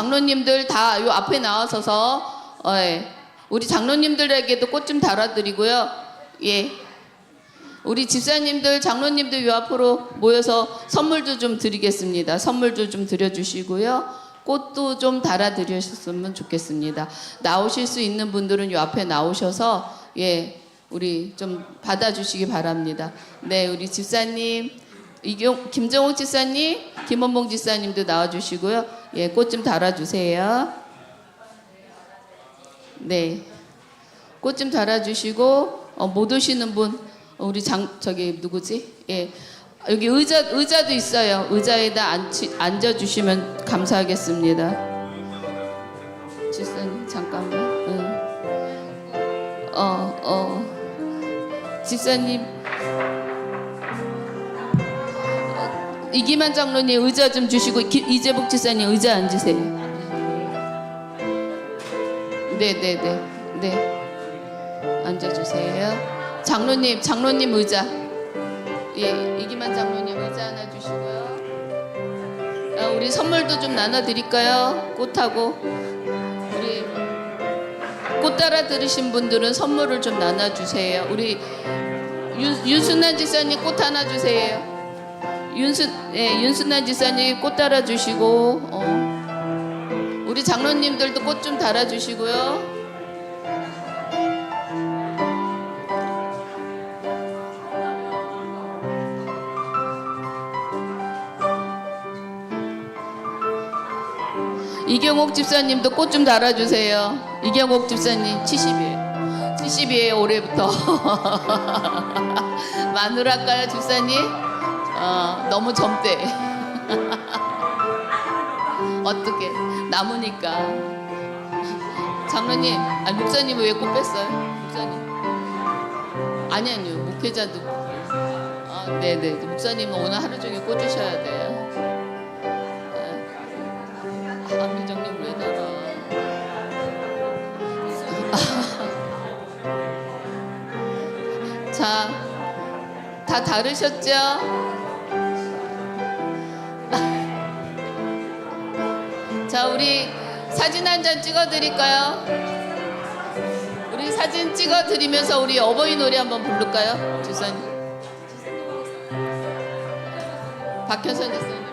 장로님들 다 요 앞에 나와서서 어, 예. 우리 장로님들에게도 꽃 좀 달아드리고요. 예. 우리 집사님들, 장로님들 요 앞으로 모여서 선물도 좀 드리겠습니다. 선물도 좀 드려주시고요. 꽃도 좀 달아드리셨으면 좋겠습니다. 나오실 수 있는 분들은 요 앞에 나오셔서 예, 우리 좀 받아주시기 바랍니다. 네, 우리 집사님, 이경, 김정옥 집사님, 김원봉 집사님도 나와주시고요. 예, 꽃 좀 달아주세요. 네, 꽃 좀 달아주시고 어, 못 오시는 분 어, 우리 장 저기 누구지? 예, 여기 의자 의자도 있어요. 의자에다 앉히, 앉아주시면 감사하겠습니다. 집사님 잠깐만. 응. 어 어. 집사님 이기만 장로님 의자 좀 주시고 기- 이재복 집사님 의자 앉으세요. 네네 네 네 앉아주세요. 장로님 장로님 의자 예 이기만 장로님 의자 하나 주시고요. 아, 우리 선물도 좀 나눠드릴까요? 꽃하고 우리 꽃 따라 들으신 분들은 선물을 좀 나눠주세요. 우리 윤, 윤순란 지사님 꽃 하나 주세요. 윤순 예 윤순란 지사님 꽃 따라 주시고 어. 우리 장로님들도 꽃 좀 달아주시고요. 이경옥 집사님도 꽃 좀 달아주세요. 이경옥 집사님 70이에요. 70이에요 올해부터. 마누라까요 집사님? 어, 너무 젊대. 어떻게 남으니까. 장로님, 아니 목사님 왜꽃 뺐어요? 목사님. 아니 아니요 목회자도. 아, 네네 목사님은 오늘 하루 종일 꽂으셔야 돼요. 아, 안미정님 왜 나가? 자, 다 다르셨죠? 사진 한 장 찍어드릴까요? 우리 사진 찍어드리면서 우리 어버이 노래 한번 부를까요? 주사님. 박현선 지사님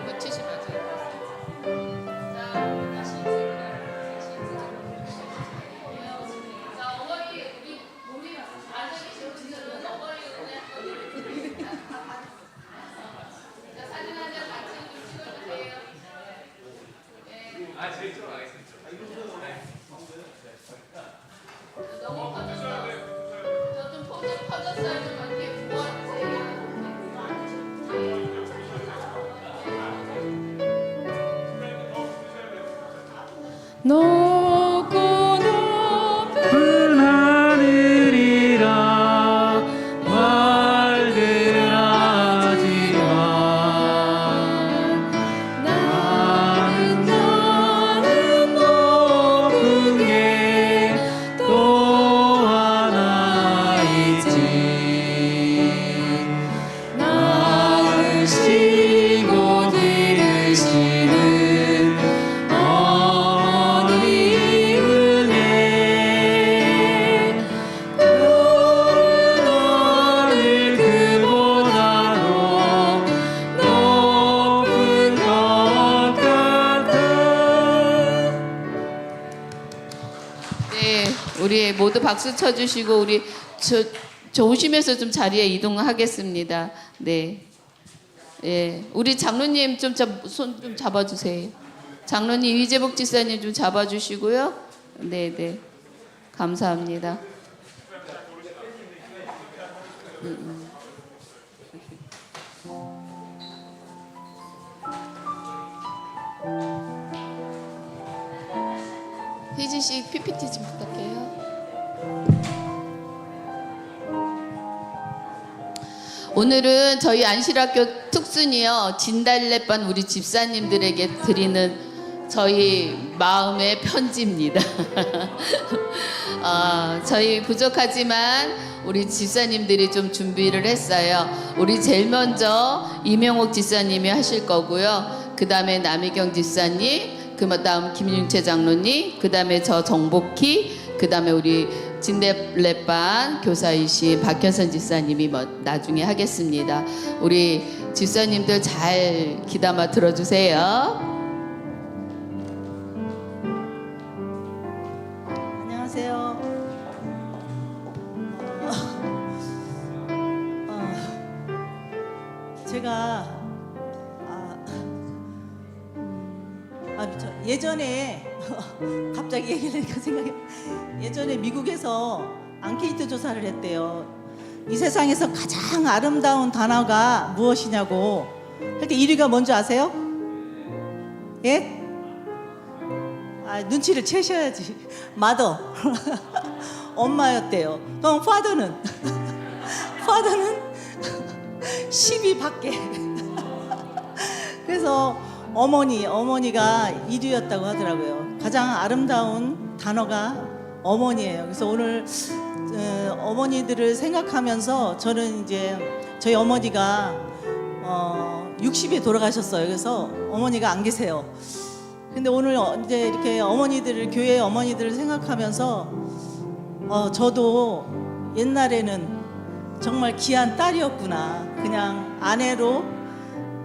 박수 쳐주시고 우리 저 조심해서 좀 자리에 이동하겠습니다. 네, 예, 우리 장로님 좀 손 좀 잡아주세요. 장로님 이재복 지사님 좀 잡아주시고요. 네, 네, 감사합니다. 혜진 씨 PPT 좀 부탁해요. 오늘은 저희 안실학교 특순이요 진달래반 우리 집사님들에게 드리는 저희 마음의 편지입니다. 어, 저희 부족하지만 우리 집사님들이 좀 준비를 했어요. 우리 제일 먼저 이명옥 집사님이 하실 거고요. 그 다음에 남희경 집사님, 그 다음 김윤채 장로님, 그 다음에 저 정복희, 그 다음에 우리 진대랩반 교사이신 박현선 집사님이 뭐 나중에 하겠습니다. 우리 집사님들 잘 귀담아 들어주세요. 안녕하세요. 어, 어, 제가 아, 음, 아, 저 예전에 갑자기 얘기를 하니까 생각이 예전에 미국에서 앙케이트 조사를 했대요. 이 세상에서 가장 아름다운 단어가 무엇이냐고 할 때 1위가 뭔지 아세요? 예? 아, 눈치를 채셔야지. 마더. 엄마였대요. 그럼 파더는? 파더는 12밖에. 그래서 어머니, 어머니가 1위였다고 하더라고요. 가장 아름다운 단어가 어머니예요. 그래서 오늘 어, 어머니들을 생각하면서 저는 이제 저희 어머니가 어, 60에 돌아가셨어요. 그래서 어머니가 안 계세요. 근데 오늘 어- 이제 이렇게 어머니들을 교회 어머니들을 생각하면서 어 저도 옛날에는 정말 귀한 딸이었구나. 그냥 아내로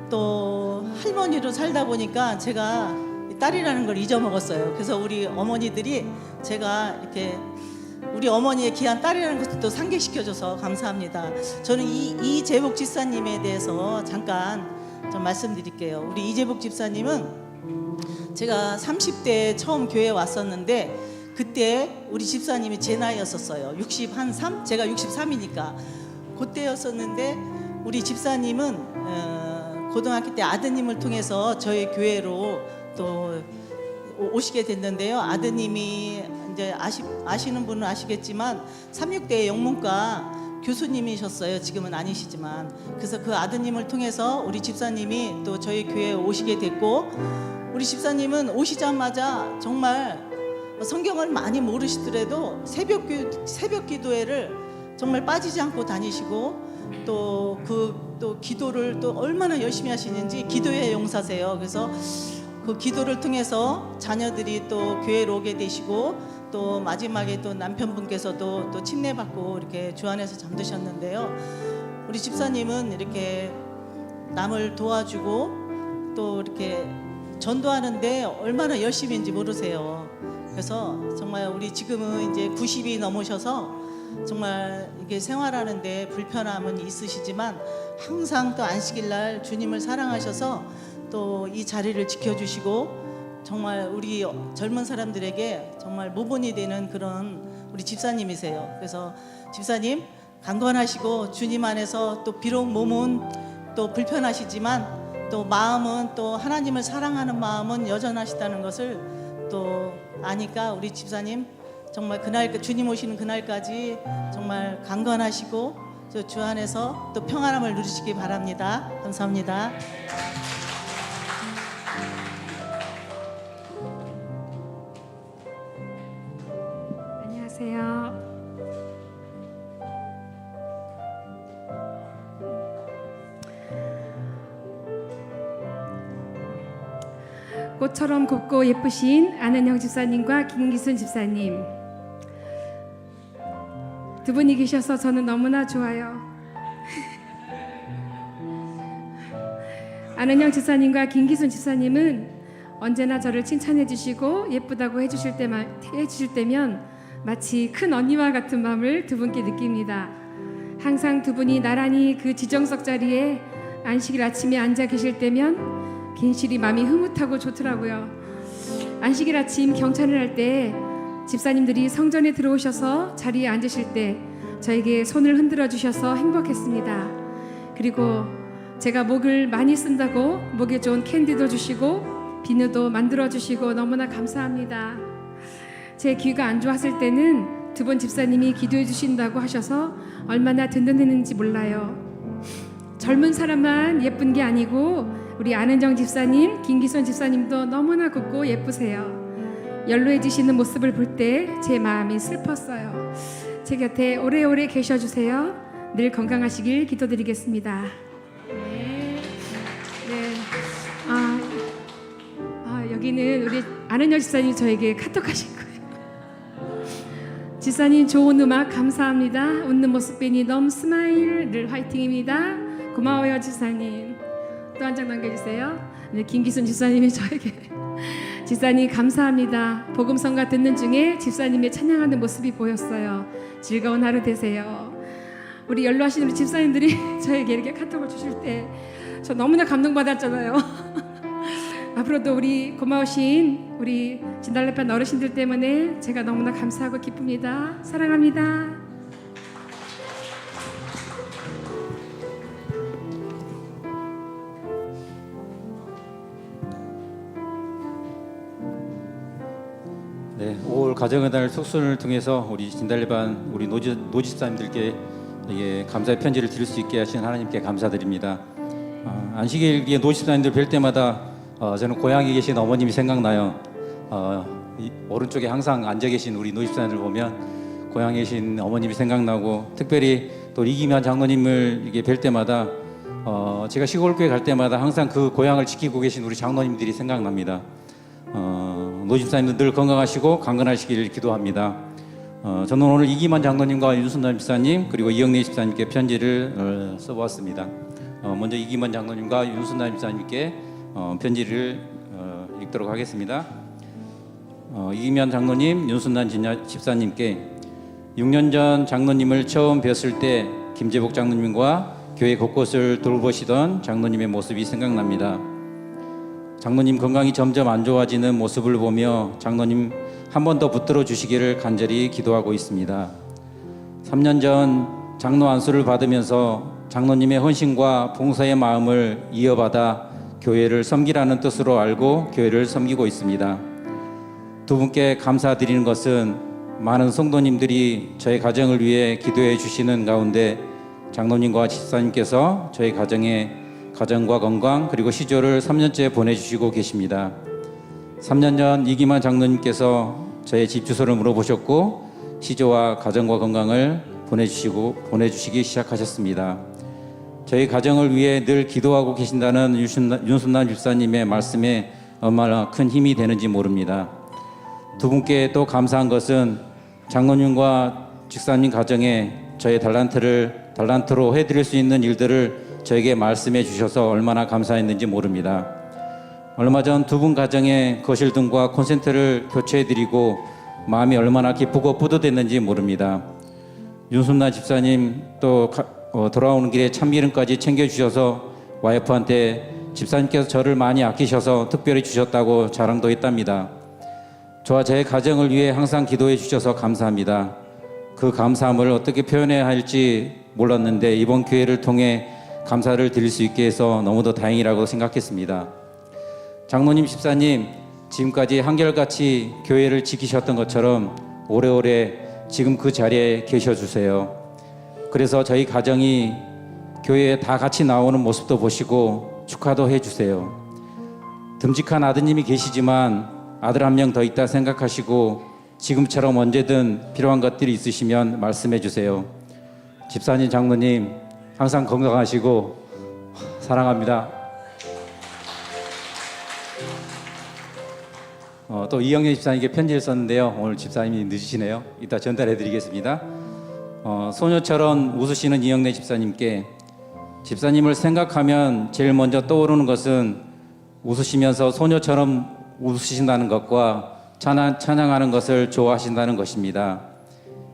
또 할머니로 살다 보니까 제가 이 딸이라는 걸 잊어먹었어요. 그래서 우리 어머니들이 제가 이렇게 우리 어머니의 귀한 딸이라는 것도 또 상기시켜줘서 감사합니다. 저는 이 이재복 집사님에 대해서 잠깐 좀 말씀드릴게요. 우리 이재복 집사님은 제가 30대 처음 교회 왔었는데 그때 우리 집사님이 제 나이였었어요. 60한 3? 제가 63이니까 그때였었는데 우리 집사님은 어, 고등학교 때 아드님을 통해서 저희 교회로 또 오- 오시게 됐는데요. 아드님이 이제 아시, 아시는 분은 아시겠지만 삼육대 영문과 교수님이셨어요. 지금은 아니시지만 그래서 그 아드님을 통해서 우리 집사님이 또 저희 교회에 오시게 됐고 우리 집사님은 오시자마자 정말 성경을 많이 모르시더라도 새벽 기, 새벽 기도회를 정말 빠지지 않고 다니시고 또 그또 기도를 또 얼마나 열심히 하시는지 기도회 용사세요. 그래서 그 기도를 통해서 자녀들이 또 교회로 오게 되시고 또 마지막에 또 남편분께서도 또 침례받고 이렇게 주 안에서 잠드셨는데요. 우리 집사님은 이렇게 남을 도와주고 또 이렇게 전도하는데 얼마나 열심인지 모르세요. 그래서 정말 우리 지금은 이제 90이 넘으셔서 정말 이게 생활하는데 불편함은 있으시지만 항상 또 안식일 날 주님을 사랑하셔서 또 이 자리를 지켜주시고 정말 우리 젊은 사람들에게 정말 모본이 되는 그런 우리 집사님이세요. 그래서 집사님 강건하시고 주님 안에서 또 비록 몸은 또 불편하시지만 또 마음은 또 하나님을 사랑하는 마음은 여전하시다는 것을 또 아니까 우리 집사님 정말 그날 주님 오시는 그날까지 정말 강건하시고 저주 안에서 또 평안함을 누리시기 바랍니다. 감사합니다. 꽃처럼 곱고 예쁘신 아는형 집사님과 김기순 집사님 두 분이 계셔서 저는 너무나 좋아요. 아는형 집사님과 김기순 집사님은 언제나 저를 칭찬해 주시고 예쁘다고 해 주실 때만 해 주실 때면 마치 큰 언니와 같은 마음을 두 분께 느낍니다. 항상 두 분이 나란히 그 지정석 자리에 안식일 아침에 앉아 계실 때면 괜시리 마음이 흐뭇하고 좋더라고요. 안식일 아침 경찬을 할 때 집사님들이 성전에 들어오셔서 자리에 앉으실 때 저에게 손을 흔들어 주셔서 행복했습니다. 그리고 제가 목을 많이 쓴다고 목에 좋은 캔디도 주시고 비누도 만들어 주시고 너무나 감사합니다. 제 귀가 안 좋았을 때는 두 번 집사님이 기도해 주신다고 하셔서 얼마나 든든했는지 몰라요. 젊은 사람만 예쁜 게 아니고 우리 안은정 집사님, 김기선 집사님도 너무나 곱고 예쁘세요. 연로해지시는 모습을 볼 때 제 마음이 슬펐어요. 제 곁에 오래오래 계셔 주세요. 늘 건강하시길 기도드리겠습니다. 네. 네. 아, 아 여기 여기는 우리 아는 집사님 저에게 카톡하신 거예요. 집사님 좋은 음악 감사합니다. 웃는 모습 뵈니 너무 스마일 늘 화이팅입니다. 고마워요 집사님. 또 한 장 남겨주세요. 네, 김기순 집사님이 저에게 집사님 감사합니다. 복음성가 듣는 중에 집사님의 찬양하는 모습이 보였어요. 즐거운 하루 되세요. 우리 연로하신 우리 집사님들이 저에게 이렇게 카톡을 주실 때 저 너무나 감동받았잖아요. 앞으로도 우리 고마우신 우리 진달래판 어르신들 때문에 제가 너무나 감사하고 기쁩니다. 사랑합니다. 가정의 달 속순을 통해서 우리 진달래반 우리 노지 노집사님들께 예, 감사의 편지를 드릴 수 있게 하신 하나님께 감사드립니다. 어, 안식일에 노집사님들 뵐 때마다 어, 저는 고향에 계신 어머님이 생각나요. 어, 이, 오른쪽에 항상 앉아 계신 우리 노집사님들 보면 고향에 계신 어머님이 생각나고 특별히 또 이기만 장로님을 이게 뵐 때마다 어, 제가 시골교회 갈 때마다 항상 그 고향을 지키고 계신 우리 장로님들이 생각납니다. 어, 노집사님들 늘 건강하시고 강건하시길 기도합니다. 어, 저는 오늘 이기만 장로님과 윤순남 집사님 그리고 이영래 집사님께 편지를 어, 써보았습니다. 어, 먼저 이기만 장로님과 윤순남 집사님께 어, 편지를 어, 읽도록 하겠습니다. 어, 이기만 장로님, 윤순남 집사님께 6년 전 장로님을 처음 뵀을 때 김재복 장로님과 교회 곳곳을 돌보시던 장로님의 모습이 생각납니다. 장로님 건강이 점점 안 좋아지는 모습을 보며 장로님 한 번 더 붙들어 주시기를 간절히 기도하고 있습니다. 3년 전 장로 안수를 받으면서 장로님의 헌신과 봉사의 마음을 이어받아 교회를 섬기라는 뜻으로 알고 교회를 섬기고 있습니다. 두 분께 감사드리는 것은 많은 성도님들이 저희 가정을 위해 기도해 주시는 가운데 장로님과 집사님께서 저희 가정에 가정과 건강 그리고 시조를 3년째 보내주시고 계십니다. 3년 전 이기만 장로님께서 저의 집 주소를 물어보셨고 시조와 가정과 건강을 보내주시고 보내주시기 시작하셨습니다. 저희 가정을 위해 늘 기도하고 계신다는 윤순남, 집사님의 말씀에 얼마나 큰 힘이 되는지 모릅니다. 두 분께 또 감사한 것은 장로님과 직사님 가정에 저의 달란트를 달란트로 해드릴 수 있는 일들을 저에게 말씀해 주셔서 얼마나 감사했는지 모릅니다. 얼마 전 두 분 가정의 거실 등과 콘센트를 교체해 드리고 마음이 얼마나 기쁘고 뿌듯했는지 모릅니다. 윤순나 집사님 또 가- 어, 돌아오는 길에 참기름까지 챙겨주셔서 와이프한테 집사님께서 저를 많이 아끼셔서 특별히 주셨다고 자랑도 했답니다. 저와 제 가정을 위해 항상 기도해 주셔서 감사합니다. 그 감사함을 어떻게 표현해야 할지 몰랐는데 이번 기회를 통해 감사를 드릴 수 있게 해서 너무도 다행이라고 생각했습니다. 장로님, 집사님, 지금까지 한결같이 교회를 지키셨던 것처럼 오래오래 지금 그 자리에 계셔 주세요. 그래서 저희 가정이 교회에 다 같이 나오는 모습도 보시고 축하도 해 주세요. 듬직한 아드님이 계시지만 아들 한 명 더 있다 생각하시고 지금처럼 언제든 필요한 것들이 있으시면 말씀해 주세요. 집사님, 장로님 항상 건강하시고 사랑합니다. 어, 또 이영애 집사님께 편지를 썼는데요. 오늘 집사님이 늦으시네요. 이따 전달해 드리겠습니다. 어, 소녀처럼 웃으시는 이영래 집사님께 집사님을 생각하면 제일 먼저 떠오르는 것은 웃으시면서 소녀처럼 웃으신다는 것과 찬양, 찬양하는 것을 좋아하신다는 것입니다.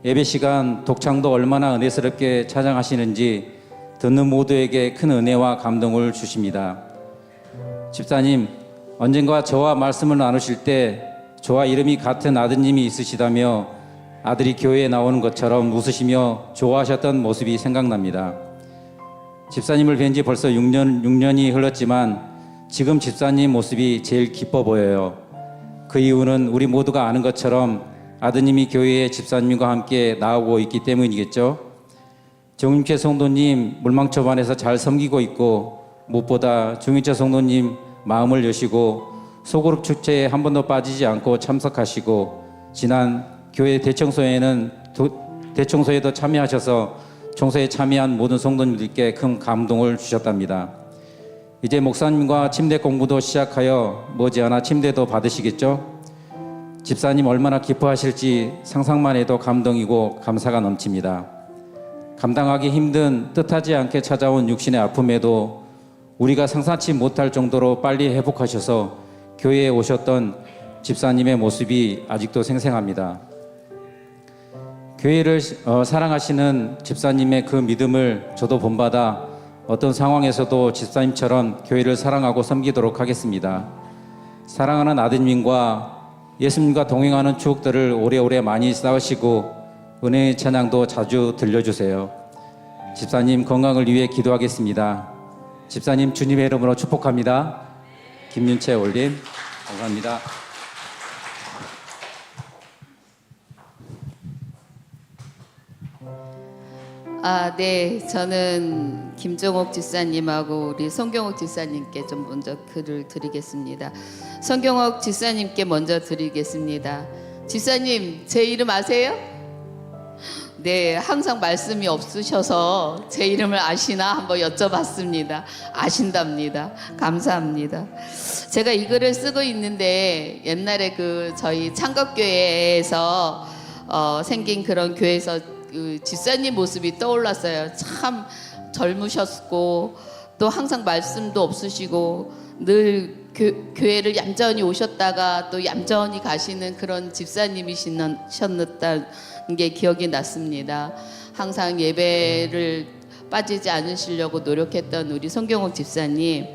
예배 시간 독창도 얼마나 은혜스럽게 찬양하시는지 듣는 모두에게 큰 은혜와 감동을 주십니다. 집사님, 언젠가 저와 말씀을 나누실 때 저와 이름이 같은 아드님이 있으시다며 아들이 교회에 나오는 것처럼 웃으시며 좋아하셨던 모습이 생각납니다. 집사님을 뵌 지 벌써 6년, 6년이 흘렀지만 지금 집사님 모습이 제일 기뻐 보여요. 그 이유는 우리 모두가 아는 것처럼 아드님이 교회에 집사님과 함께 나오고 있기 때문이겠죠. 정윤채 성도님 물망초반에서 잘 섬기고 있고 무엇보다 정윤채 성도님 마음을 여시고 소그룹 축제에 한 번도 빠지지 않고 참석하시고 지난 교회 대청소에는 도- 대청소에도 참여하셔서 청소에 참여한 모든 성도님들께 큰 감동을 주셨답니다. 이제 목사님과 침대 공부도 시작하여 머지않아 침대도 받으시겠죠? 집사님 얼마나 기뻐하실지 상상만 해도 감동이고 감사가 넘칩니다. 감당하기 힘든 뜻하지 않게 찾아온 육신의 아픔에도 우리가 상상치 못할 정도로 빨리 회복하셔서 교회에 오셨던 집사님의 모습이 아직도 생생합니다. 교회를 어, 사랑하시는 집사님의 그 믿음을 저도 본받아 어떤 상황에서도 집사님처럼 교회를 사랑하고 섬기도록 하겠습니다. 사랑하는 아드님과 예수님과 동행하는 추억들을 오래오래 많이 쌓으시고 은혜의 찬양도 자주 들려주세요. 집사님 건강을 위해 기도하겠습니다. 집사님 주님의 이름으로 축복합니다. 김윤채 올림 감사합니다. 아, 네. 저는 김종옥 집사님하고 우리 성경옥 집사님께 좀 먼저 글을 드리겠습니다. 성경옥 집사님께 먼저 드리겠습니다. 집사님, 제 이름 아세요? 네, 항상 말씀이 없으셔서 제 이름을 아시나 한번 여쭤봤습니다. 아신답니다. 감사합니다. 제가 이 글을 쓰고 있는데 옛날에 그 저희 창덕교회에서 어, 생긴 그런 교회에서 그 집사님 모습이 떠올랐어요. 참 젊으셨고 또 항상 말씀도 없으시고 늘 교, 교회를 얌전히 오셨다가 또 얌전히 가시는 그런 집사님이셨다는 게 기억이 났습니다. 항상 예배를 빠지지 않으시려고 노력했던 우리 송경옥 집사님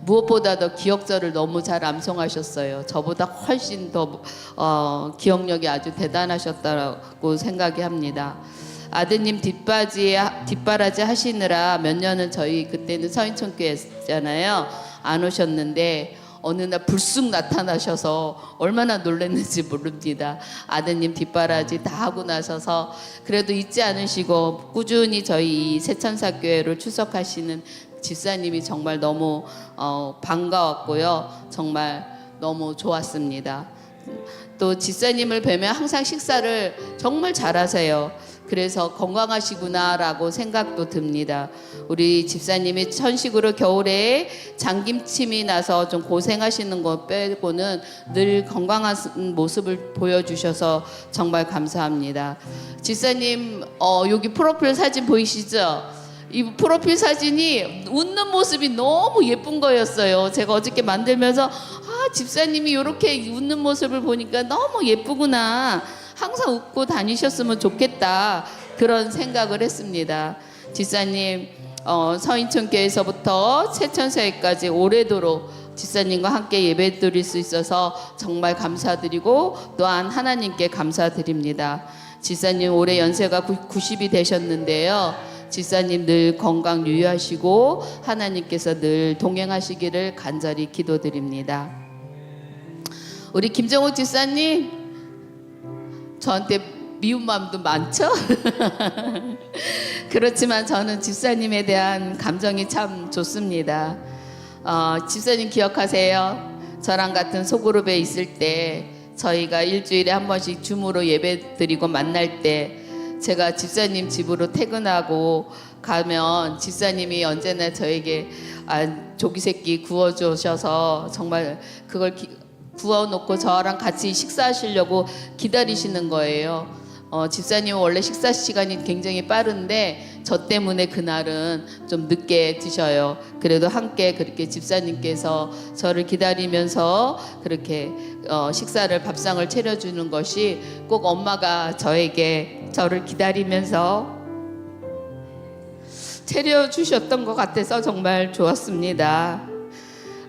무엇보다 더 기억절을 너무 잘 암송하셨어요. 저보다 훨씬 더 어, 기억력이 아주 대단하셨다고 생각이 합니다. 아드님 뒷바지 뒷바라지 하시느라 몇 년은 저희 그때는 서인촌교회였잖아요. 안 오셨는데 어느 날 불쑥 나타나셔서 얼마나 놀랐는지 모릅니다. 아드님 뒷바라지 다 하고 나셔서 그래도 잊지 않으시고 꾸준히 저희 교회로 출석하시는 집사님이 정말 너무 어, 반가웠고요. 정말 너무 좋았습니다. 또 집사님을 뵈면 항상 식사를 정말 잘하세요. 그래서 건강하시구나라고 생각도 듭니다. 우리 집사님이 천식으로 겨울에 장김침이 나서 좀 고생하시는 거 빼고는 늘 건강한 모습을 보여주셔서 정말 감사합니다. 집사님, 어, 여기 프로필 사진 보이시죠? 이 프로필 사진이 웃는 모습이 너무 예쁜 거였어요. 제가 어저께 만들면서 아 집사님이 이렇게 웃는 모습을 보니까 너무 예쁘구나. 항상 웃고 다니셨으면 좋겠다 그런 생각을 했습니다. 집사님 어, 서인천교에서부터 세천사회까지 오래도록 집사님과 함께 예배 드릴 수 있어서 정말 감사드리고 또한 하나님께 감사드립니다. 집사님 올해 연세가 90이 되셨는데요. 집사님 늘 건강 유의하시고 하나님께서 늘 동행하시기를 간절히 기도드립니다. 우리 김정욱 집사님 저한테 미운 마음도 많죠? 그렇지만 저는 집사님에 대한 감정이 참 좋습니다. 어, 집사님 기억하세요? 저랑 같은 소그룹에 있을 때 저희가 일주일에 한 번씩 줌으로 예배 드리고 만날 때 제가 집사님 집으로 퇴근하고 가면 집사님이 언제나 저에게 아, 조기 새끼 구워 주셔서 정말 그걸 기, 구워 놓고 저랑 같이 식사하시려고 기다리시는 거예요. 어, 집사님은 원래 식사 시간이 굉장히 빠른데 저 때문에 그날은 좀 늦게 드셔요. 그래도 함께 그렇게 집사님께서 저를 기다리면서 그렇게 어, 식사를 밥상을 차려주는 것이 꼭 엄마가 저에게 저를 기다리면서 차려주셨던 것 같아서 정말 좋았습니다.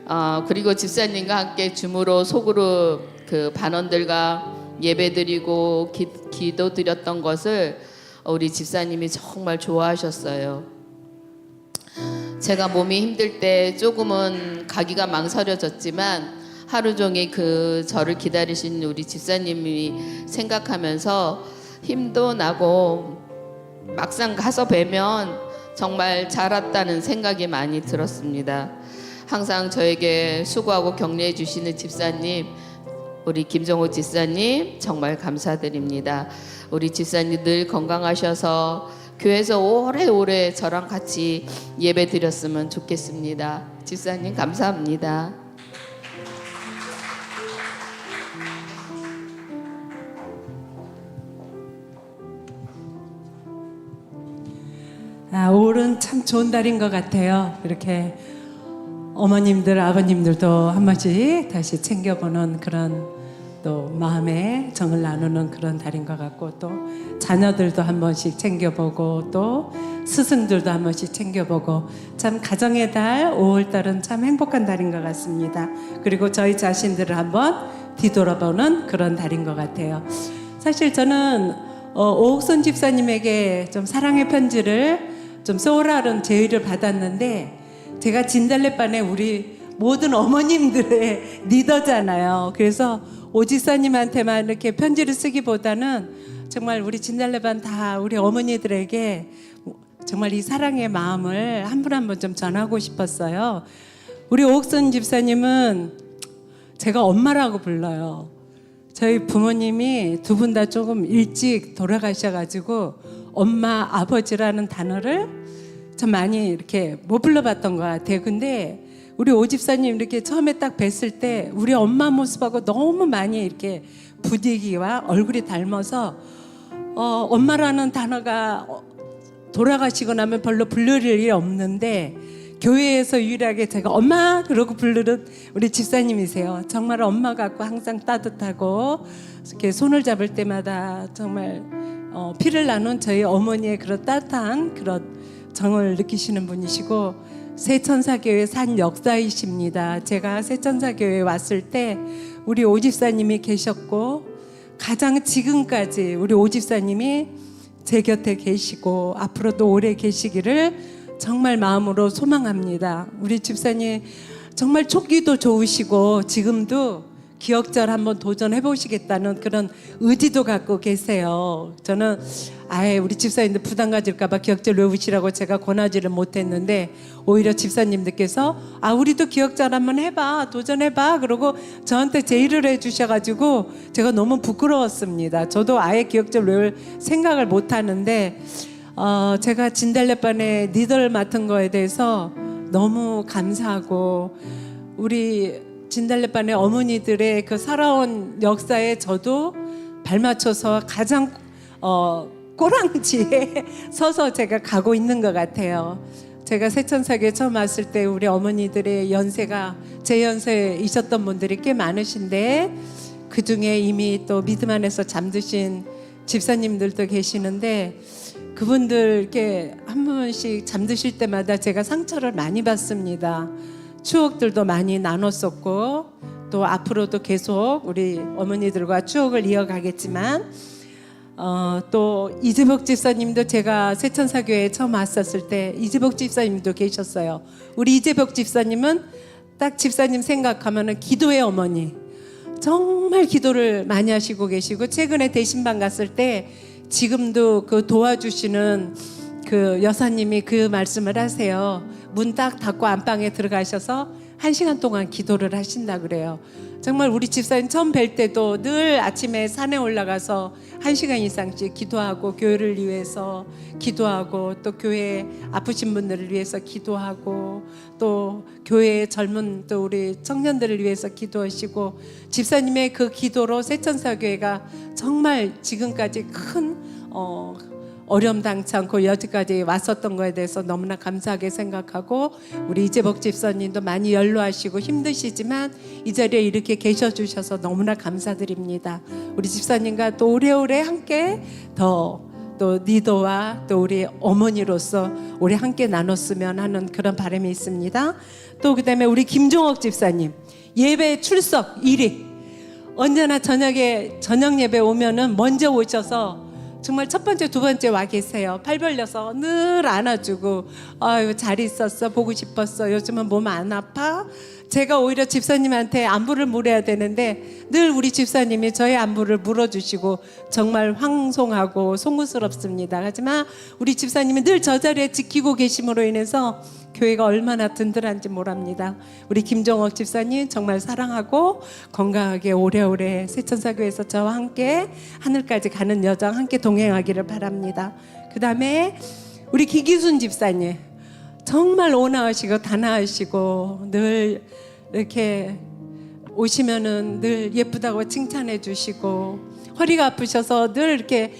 어, 그리고 집사님과 함께 줌으로 속으로 그 반원들과 예배드리고 기, 기도 드렸던 것을 우리 집사님이 정말 좋아하셨어요. 제가 몸이 힘들 때 조금은 가기가 망설여졌지만 하루 종일 그 저를 기다리신 우리 집사님이 생각하면서 힘도 나고 막상 가서 뵈면 정말 잘 왔다는 생각이 많이 들었습니다. 항상 저에게 수고하고 격려해 주시는 집사님 우리 김정호 집사님 정말 감사드립니다. 우리 집사님 늘 건강하셔서 교회에서 오래오래 저랑 같이 예배 드렸으면 좋겠습니다. 집사님 감사합니다. 아, 올은 참 좋은 달인 것 같아요. 이렇게 어머님들, 아버님들도 한 번씩 다시 챙겨보는 그런 또 마음의 정을 나누는 그런 달인 것 같고 또 자녀들도 한 번씩 챙겨보고 또 스승들도 한 번씩 챙겨보고 참 가정의 달 5월 달은 참 행복한 달인 것 같습니다. 그리고 저희 자신들을 한번 뒤돌아보는 그런 달인 것 같아요. 사실 저는 어, 오옥선 집사님에게 좀 사랑의 편지를 좀 써오라는 제의를 받았는데 제가 진달래반에 우리 모든 어머님들의 리더잖아요. 그래서 오 집사님한테만 이렇게 편지를 쓰기보다는 정말 우리 진달래반 다 우리 어머니들에게 정말 이 사랑의 마음을 한 분 한 분 좀 전하고 싶었어요. 우리 오옥선 집사님은 제가 엄마라고 불러요. 저희 부모님이 두 분 다 조금 일찍 돌아가셔가지고 엄마, 아버지라는 단어를 참 많이 이렇게 못 불러봤던 것 같아요. 근데 우리 오집사님 이렇게 처음에 딱 뵀을 때 우리 엄마 모습하고 너무 많이 이렇게 부디기와 얼굴이 닮아서 어, 엄마라는 단어가 어, 돌아가시고 나면 별로 부를 일이 없는데 교회에서 유일하게 제가 엄마 그러고 부르는 우리 집사님이세요. 정말 엄마 같고 항상 따뜻하고 이렇게 손을 잡을 때마다 정말 어, 피를 나눈 저희 어머니의 그런 따뜻한 그런 정을 느끼시는 분이시고 세천사교회 산 역사이십니다. 제가 세천사교회 왔을 때 우리 오집사님이 계셨고 가장 지금까지 우리 오집사님이 제 곁에 계시고 앞으로도 오래 계시기를 정말 마음으로 소망합니다. 우리 집사님 정말 촉기도 좋으시고 지금도 기억절 한번 도전해 보시겠다는 그런 의지도 갖고 계세요. 저는 아예 우리 집사님들 부담 가질까봐 기억절 외우시라고 제가 권하지를 못했는데 오히려 집사님들께서 아 우리도 기억절 한번 해봐 도전해봐 그러고 저한테 제의를 해주셔가지고 제가 너무 부끄러웠습니다. 저도 아예 기억절 외울 생각을 못하는데 어, 제가 진달래반의 리더를 맡은 거에 대해서 너무 감사하고 우리 진달래반의 어머니들의 그 살아온 역사에 저도 발맞춰서 가장 어, 꼬랑지에 서서 제가 가고 있는 것 같아요. 제가 세천사교에 처음 왔을 때 우리 어머니들의 연세가 제 연세에 있었던 분들이 꽤 많으신데 그 중에 이미 또 믿음 안에서 잠드신 집사님들도 계시는데 그분들께 한 분씩 잠드실 때마다 제가 상처를 많이 받습니다. 추억들도 많이 나눴었고 또 앞으로도 계속 우리 어머니들과 추억을 이어가겠지만 어, 또 이재복 집사님도 제가 세천사 교회에 처음 왔었을 때 이재복 집사님도 계셨어요. 우리 이재복 집사님은 딱 집사님 생각하면은 기도의 어머니. 정말 기도를 많이 하시고 계시고 최근에 대신방 갔을 때 지금도 그 도와주시는 그 여사님이 그 말씀을 하세요. 문 딱 닫고 안방에 들어가셔서 한 시간 동안 기도를 하신다 그래요. 정말 우리 집사님 처음 뵐 때도 늘 아침에 산에 올라가서 한 시간 이상씩 기도하고 교회를 위해서 기도하고 또 교회 아프신 분들을 위해서 기도하고 또 교회 젊은 또 우리 청년들을 위해서 기도하시고 집사님의 그 기도로 세천사교회가 정말 지금까지 큰 어, 어려움 당치 않고 여기까지 왔었던 거에 대해서 너무나 감사하게 생각하고 우리 이재복 집사님도 많이 연로하시고 힘드시지만 이 자리에 이렇게 계셔 주셔서 너무나 감사드립니다. 우리 집사님과 또 오래오래 함께 더 또 리더와 또 우리 어머니로서 우리 함께 나눴으면 하는 그런 바람이 있습니다. 또 그다음에 우리 김종옥 집사님 예배 출석 1위 언제나 저녁에 저녁 예배 오면은 먼저 오셔서 정말 첫 번째 두 번째 와 계세요. 팔 벌려서 늘 안아주고 아유 잘 있었어 보고 싶었어 요즘은 몸 안 아파? 제가 오히려 집사님한테 안부를 물어야 되는데 늘 우리 집사님이 저의 안부를 물어주시고 정말 황송하고 송구스럽습니다. 하지만 우리 집사님이 늘 저 자리에 지키고 계심으로 인해서 교회가 얼마나 든든한지 모릅니다. 우리 김정옥 집사님 정말 사랑하고 건강하게 오래오래 세천사교에서 저와 함께 하늘까지 가는 여정 함께 동행하기를 바랍니다. 그 다음에 우리 기기순 집사님 정말 온화하시고 단아하시고 늘 이렇게 오시면은 늘 예쁘다고 칭찬해 주시고 허리가 아프셔서 늘 이렇게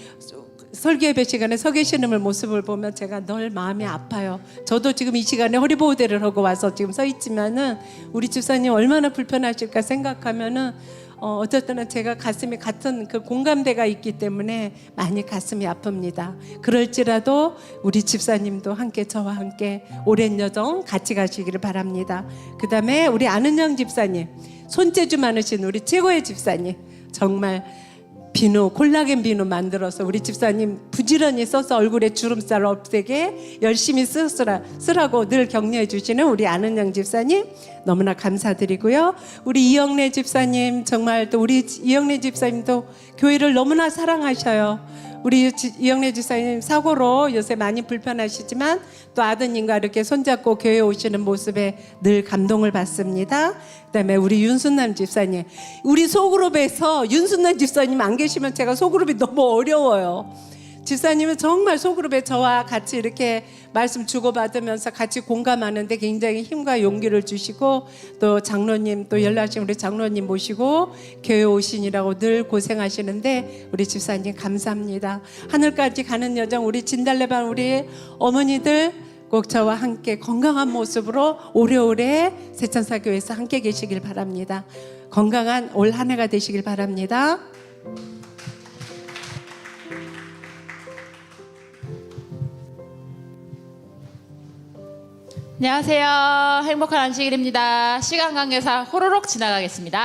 설교 예배 시간에 서 계시는 모습을 보면 제가 늘 마음이 아파요. 저도 지금 이 시간에 허리 보호대를 하고 와서 지금 서 있지만은 우리 집사님 얼마나 불편하실까 생각하면은 어, 어쨌든 제가 가슴이 같은 그 공감대가 있기 때문에 많이 가슴이 아픕니다. 그럴지라도 우리 집사님도 함께 저와 함께 오랜 여정 같이 가시기를 바랍니다. 그 다음에 우리 아는영 집사님, 손재주 많으신 우리 최고의 집사님, 정말 비누 콜라겐 비누 만들어서 우리 집사님 부지런히 써서 얼굴에 주름살 없애게 열심히 쓰라, 쓰라고 늘 격려해 주시는 우리 아는영 집사님 너무나 감사드리고요. 우리 이영래 집사님 정말 또 우리 이영래 집사님도 교회를 너무나 사랑하셔요. 우리 지- 이영래 집사님 사고로 요새 많이 불편하시지만 또 아드님과 이렇게 손잡고 교회 오시는 모습에 늘 감동을 받습니다. 그다음에 우리 윤순남 집사님, 우리 소그룹에서 윤순남 집사님 안 계시면 제가 소그룹이 너무 어려워요. 집사님은 정말 소그룹에 저와 같이 이렇게 말씀 주고받으면서 같이 공감하는데 굉장히 힘과 용기를 주시고 또 장로님 또 연락하신 우리 장로님 모시고 교회 오신이라고 늘 고생하시는데 우리 집사님 감사합니다. 하늘까지 가는 여정 우리 진달래반 우리 어머니들 꼭 저와 함께 건강한 모습으로 오래오래 세천사교에서 함께 계시길 바랍니다. 건강한 올 한 해가 되시길 바랍니다. 안녕하세요. 행복한 안식일입니다. 시간 관계상 호로록 지나가겠습니다.